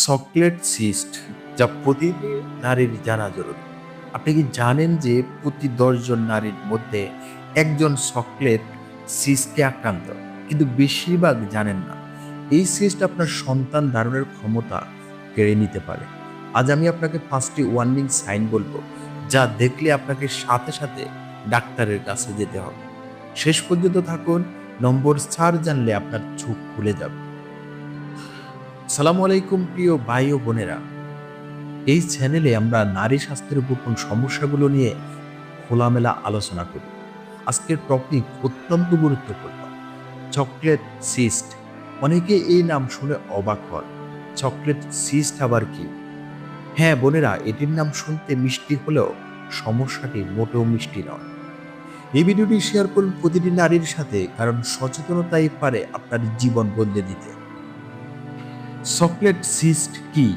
Chocolate cyst, যা প্রতিটি নারীর জানা জরুরি। আপনি কি জানেন যে প্রতি দশজন নারীর মধ্যে একজন চকলেট সিস্টে আক্রান্ত? কিন্তু বেশিরভাগ জানেন না। এই সিস্ট আপনার সন্তান ধারণের ক্ষমতা কেড়ে নিতে পারে। আজ আমি আপনাকে পাঁচটি ওয়ার্নিং সাইন বলব, যা দেখলে আপনাকে সাথে সাথে ডাক্তারের কাছে যেতে হবে। শেষ পর্যন্ত থাকুন, নম্বর চার জানলে আপনার চোখ খুলে যাবে। সালাম আলাইকুম, প্রিয় ভাই ও বোনেরা। এই চ্যানেলে আমরা নারী স্বাস্থ্যের গোপন সমস্যাগুলো নিয়ে খোলামেলা আলোচনা করি। আজকের টপিক অত্যন্ত গুরুত্বপূর্ণ। চকলেট সিস্ট অনেকে এই নাম শুনে অবাক হন। চকলেট সিস্ট আবার কি? হ্যাঁ বোনেরা, এটির নাম শুনতে মিষ্টি হলেও সমস্যাটি মোটেও মিষ্টি নয়। এই ভিডিওটি শেয়ার করুন প্রতিটি নারীর সাথে, কারণ সচেতনতাই পারে আপনার জীবন বদলে দিতে। চকলেট সিস্ট কি?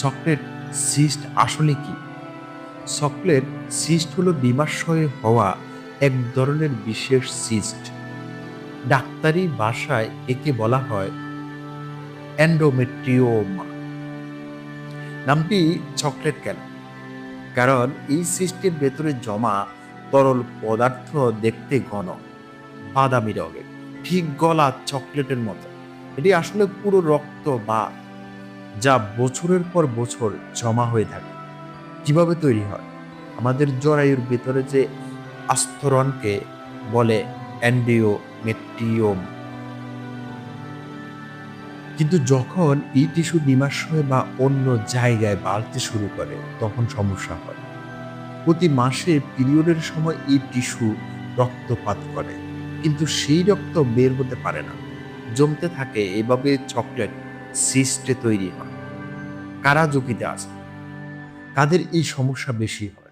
চকলেট সিস্ট আসলে কি? চকলেট সিস্ট হলো ডিমাশয়ে হওয়া এক ধরনের বিশেষ সিস্ট। ডাক্তারি ভাষায় একে বলা হয় অ্যান্ডোমেট্রিওমা নামটি চকলেট কেন? কারণ এই সিস্টের ভেতরে জমা তরল পদার্থ দেখতে ঘন, বাদামি রঙের, ঠিক গলা চকলেটের মতো। এটি আসলে পুরো রক্ত বা যা বছরের পর বছর জমা হয়ে থাকে। কীভাবে তৈরি হয়? আমাদের জরায়ুর ভেতরে যে আস্তরণকে বলে অ্যান্ডিও মেট্রিওম কিন্তু যখন এই টিস্যু নিমাশয় বা অন্য জায়গায় বাড়তে শুরু করে, তখন সমস্যা হয়। প্রতি মাসে পিরিয়ডের সময় এই টিস্যু রক্তপাত করে, কিন্তু সেই রক্ত বের হতে পারে না। জমতে থাকে এভাবে চকলেট সিস্টে তৈরি হয়। কারা ঝুঁকিতে আছে? কাদের এই সমস্যা বেশি হয়?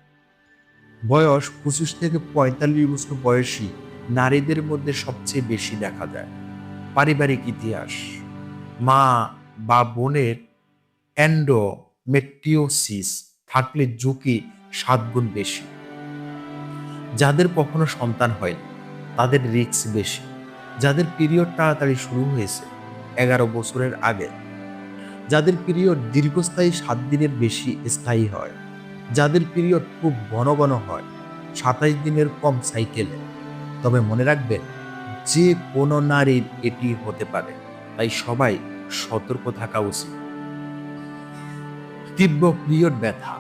বয়স পঁচিশ থেকে পঁয়তাল্লিশ বছর বয়সী নারীদের মধ্যে সবচেয়ে বেশি দেখা যায়। পারিবারিক ইতিহাস, মা বা বোনের অ্যান্ডোমেট্রিওসিস থাকলে ঝুঁকি সাত গুণ বেশি। যাদের কখনো সন্তান হয়নি, তাদের রিস্ক বেশি। যাদের পিরিয়ড তাড়াতাড়ি শুরু হয়েছে, এগারো বছরের আগে। যাদের পিরিয়ড দীর্ঘস্থায়ী সাত দিনের বেশি স্থায়ী হয়, যাদের পিরিয়ড খুব ঘন ঘন হয়, সাতাইশ দিনের কম সাইকেলে। তবে মনে রাখবেন, যে কোনো নারীর এটি হতে পারে, তাই সবাই সতর্ক থাকা উচিত। তীব্র পিরিয়ড ব্যথা।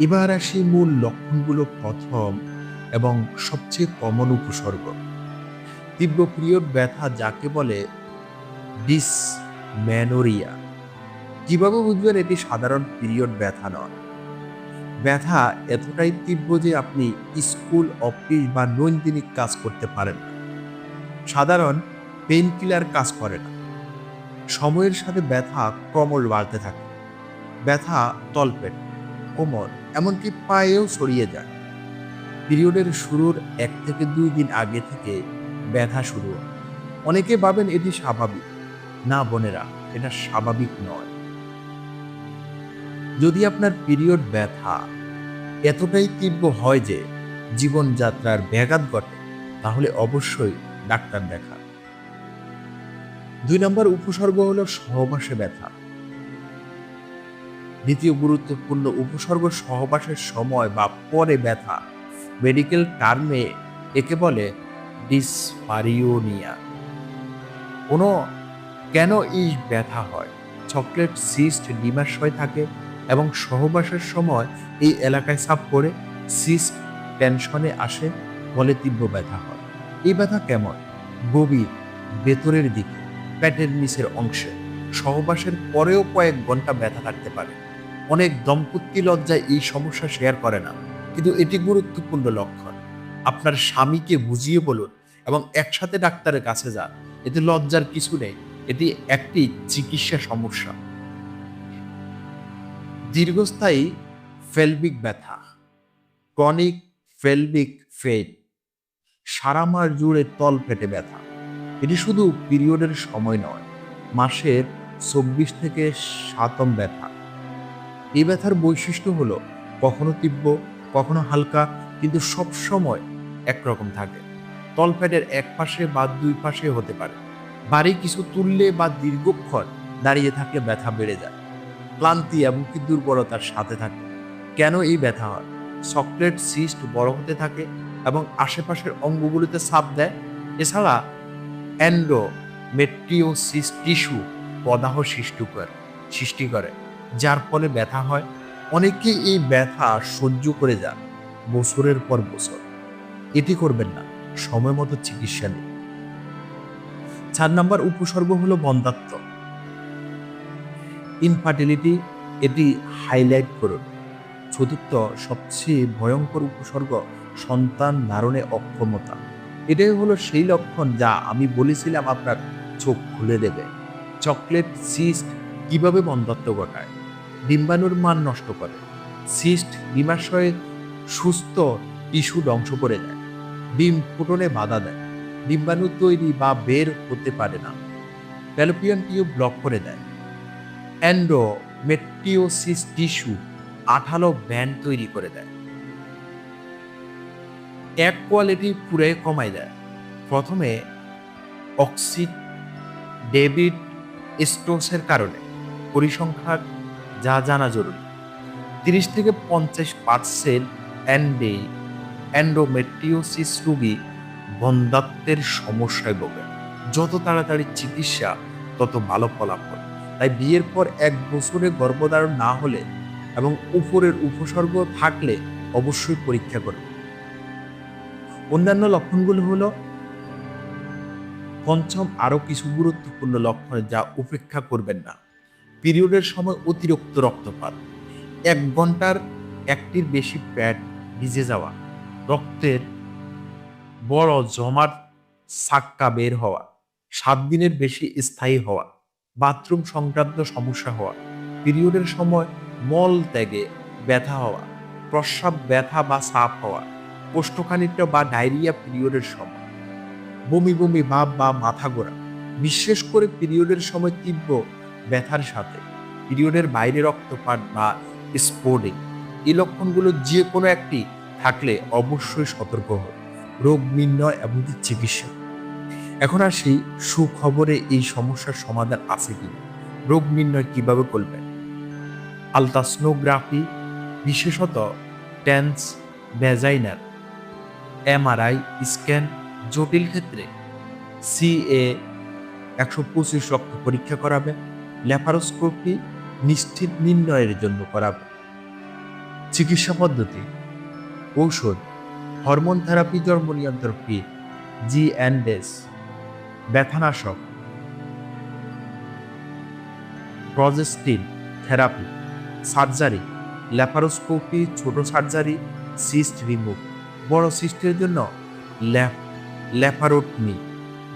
এবার আসি মূল লক্ষণগুলো প্রথম এবং সবচেয়ে কমন উপসর্গ। তীব্র পিরিয়ড ব্যথা যাকে বলে ডিসম্যানোরিয়া। কীভাবে বুঝবেন এটি সাধারণ পিরিয়ড ব্যথা নয়? ব্যথা এতটাই তীব্র যে আপনি স্কুল, অফিস বা নৈন্দিনিক কাজ করতে পারেন না। সাধারণ পেইন কিলার কাজ করে না। সময়ের সাথে ব্যথা ক্রমশ বাড়তে থাকে। ব্যথা তলপেট, কোমর, এমনকি পায়েও ছড়িয়ে যায়। পিরিয়ডের শুরুর এক থেকে দুই দিন আগে থেকে ব্যথা শুরু হয়। অনেকে ভাবেন এটি স্বাভাবিক। না বোনেরা, এটা স্বাভাবিক নয়। যদি আপনার পিরিয়ড ব্যথা এতটাই তীব্র হয় যে জীবনযাত্রার ব্যাঘাত ঘটে, তাহলে অবশ্যই ডাক্তার দেখা দুই নম্বর উপসর্গ হলো সহবাসে ব্যথা। দ্বিতীয় গুরুত্বপূর্ণ উপসর্গ সহবাসের সময় বা পরে ব্যথা। মেডিকেল টার্মে একে বলে ডিসপারিওনিয়া কোনো কেন এই ব্যথা হয়? চকলেট সিস্ট ডিমাশয় থাকে এবং সহবাসের সময় এই এলাকায় সাপ করে সিস্ট টেনশনে আসে ফলে তীব্র ব্যথা হয়। এই ব্যথা কেমন? গভীর, ভেতরের দিকে, পেটের নিচের অংশে। সহবাসের পরেও কয়েক ঘণ্টা ব্যথা থাকতে পারে। অনেক দম্পতি লজ্জায় এই সমস্যা শেয়ার করে না। কিন্তু এটি গুরুত্বপূর্ণ লক্ষণ। আপনার স্বামীকে বুঝিয়ে বলুন এবং একসাথে ডাক্তারের কাছে যান। এতে লজ্জার কিছু নেই। এটি একটি চিকিৎসা সমস্যা। দীর্ঘস্থায়ী ফেলবিক ব্যথা ক্রনিক ফেলবিক ফেট সারা মাস জুড়ে তল ফেটে ব্যথা। এটি শুধু পিরিয়ডের সময় নয়, মাসের চব্বিশ থেকে সাতম ব্যথা। এই ব্যথার বৈশিষ্ট্য হলো কখনো তীব্র, কখনো হালকা, কিন্তু সব সময় একরকম থাকে। তলপেটের এক পাশে বা দুই পাশে হতে পারে। বাড়ি কিছু তুললে বা দীর্ঘক্ষণ দাঁড়িয়ে থাকলে ব্যথা বেড়ে যায়। ক্লান্তি এমনকি দুর্বলতার সাথে থাকে। কেন এই ব্যথা হয়? চকলেট সিস্ট বড় হতে থাকে এবং আশেপাশের অঙ্গগুলিতে চাপ দেয়। এছাড়া অ্যান্ডো মেট্রিওসিস টিস্যু প্রদাহ সৃষ্টি করে সৃষ্টি করে, যার ফলে ব্যথা হয়। অনেকে এই ব্যথা সহ্য করে যান বছরের পর বছর। এটি করবেন না। সময় মতো চিকিৎসা নিন চার নাম্বার উপসর্গ হলো বন্ধাত্ম। ইনফার্টিলিটি এটি হাইলাইট করুন। চতুর্থ, সবচেয়ে ভয়ঙ্কর উপসর্গ, সন্তান ধারণে অক্ষমতা। এটাই হলো সেই লক্ষণ যা আমি বলেছিলাম আপনার চোখ খুলে দেবে। চকলেট সিস্ট কীভাবে বন্ধাত্ম ঘটায়? ডিম্বাণুর মান নষ্ট করে। সিস্ট ডিমাশয়ে সুস্থ টিস্যু ধ্বংস করে দেয়। ডিম ফুটনে বাধা দেয়। ডিম্বাণু তৈরি বা বের হতে পারে না। প্যালোপিয়ান টিউব ব্লক করে দেয়। অ্যান্ডোমেট্রিওসিস টিস্যু আঠালো ব্যান্ড তৈরি করে দেয়। এক কোয়ালিটি পুরে কমাই দেয়। প্রথমে অক্সিড ডেবিট স্টোসের কারণে পরিসংখ্যান যা জানা জরুরি। তিরিশ থেকে পঞ্চাশ পার্সেন্ট অ্যান্ডে অ্যান্ডোমেট্রিওসিস রোগী বন্ধাত্বের সমস্যায় ভোগে। যত তাড়াতাড়ি চিকিৎসা, তত ভালো ফলাফল। তাই বিয়ের পর এক বছরে গর্ভধারণ না হলে এবং উপরের উপসর্গ থাকলে অবশ্যই পরীক্ষা করবে অন্যান্য লক্ষণগুলো হলো পঞ্চম আরও কিছু গুরুত্বপূর্ণ লক্ষণ যা উপেক্ষা করবেন না। পিরিয়ডের সময় অতিরিক্ত রক্তপাত। এক ঘণ্টার একটির বেশি প্যাড ভিজে যাওয়া। রক্তের বড় জমাট সাক্কা বের হওয়া, সাত দিনের বেশি স্থায়ী হওয়া, বাথরুম সংক্রান্ত সমস্যা হওয়া, পিরিয়ডের সময় মল ত্যাগে ব্যথা হওয়া, প্রস্রাব ব্যথা বা সাপ হওয়া কোষ্ঠখানিত্য বা ডায়রিয়া পিরিয়ডের সময়, বমি বমি ভাব বা মাথা ঘোরা, বিশেষ করে পিরিয়ডের সময় তীব্র ব্যথার সাথে, পিরিয়ডের বাইরে রক্তপাত বা স্পোর্ডিং, এই লক্ষণগুলো যে কোনো একটি থাকলে অবশ্যই সতর্ক হন রোগ নির্ণয় এবং চিকিৎসা। এখন আসি, সুখবরে এই সমস্যার সমাধান আছে কি? রোগ নির্ণয় কীভাবে করবেন? আলট্রাসনোগ্রাফি বিশেষত টেন্স ভ্যাজাইনার এমআরআই স্ক্যান জটিল ক্ষেত্রে সিএ একশো পঁচিশ রক্ত পরীক্ষা করাবে, ল্যাপারোস্কোপি নিশ্চিত নির্ণয়ের জন্য করাবে। চিকিৎসা পদ্ধতি ঔষধ, হরমোন থেরাপি জন্ম নিয়ন্ত্রক কি? জি অ্যান্ডেস ব্যথানাশক. প্রজেস্টিন থেরাপি, সার্জারি, ল্যাপারোস্কোপি, ছোট সার্জারি সিস্ট রিমুভ বড় সিস্টের জন্য ল্যাপ, ল্যাপারোটমি,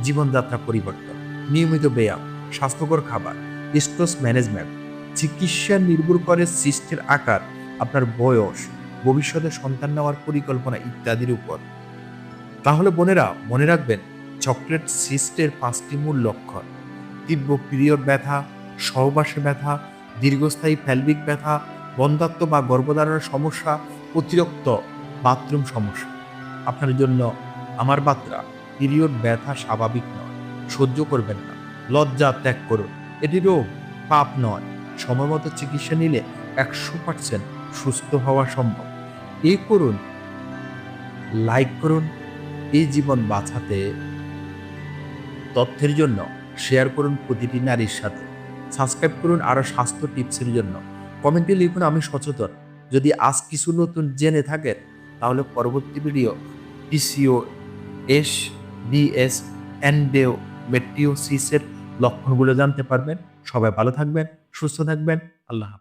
জীবনযাত্রা পরিবর্তন। নিয়মিত ব্যায়াম, স্বাস্থ্যকর খাবার স্ট্রেস ম্যানেজমেন্ট চিকিৎসা নির্ভর করে সিস্টের আকার, আপনার বয়স ভবিষ্যতে সন্তান নেওয়ার পরিকল্পনা ইত্যাদির উপর। তাহলে বোনেরা, মনে রাখবেন, চকলেট সিস্টের পাঁচটি মূল লক্ষণ। তীব্র পিরিয়ড ব্যথা, সহবাসে ব্যথা, দীর্ঘস্থায়ী ফ্যালবিক ব্যথা বন্ধাত্ম বা গর্ভধারণের সমস্যা, অতিরিক্ত বাথরুম সমস্যা। আপনার জন্য আমার বার্তা, পিরিয়ড ব্যথা স্বাভাবিক নয়, সহ্য করবেন না, লজ্জা ত্যাগ করুন। এটি রোগ, পাপ নয়, সময়মতো চিকিৎসা নিলে একশো পার্সেন্ট সুস্থ হওয়া সম্ভব। এই করুন, লাইক করুন, এই জীবন বাঁচাতে তথ্যের জন্য শেয়ার করুন প্রতিটি নারীর সাথে। সাবস্ক্রাইব করুন আরও স্বাস্থ্য টিপসের জন্য। কমেন্টে লিখুন, আমি সচেতন। যদি আজ কিছু নতুন জেনে থাকেন, তাহলে পরবর্তী ভিডিও পিসিও এস বিএস অ্যান্ডেও মেট্রিওসিসের লক্ষণগুলো জানতে পারবেন। সবাই ভালো থাকবেন, সুস্থ থাকবেন। আল্লাহ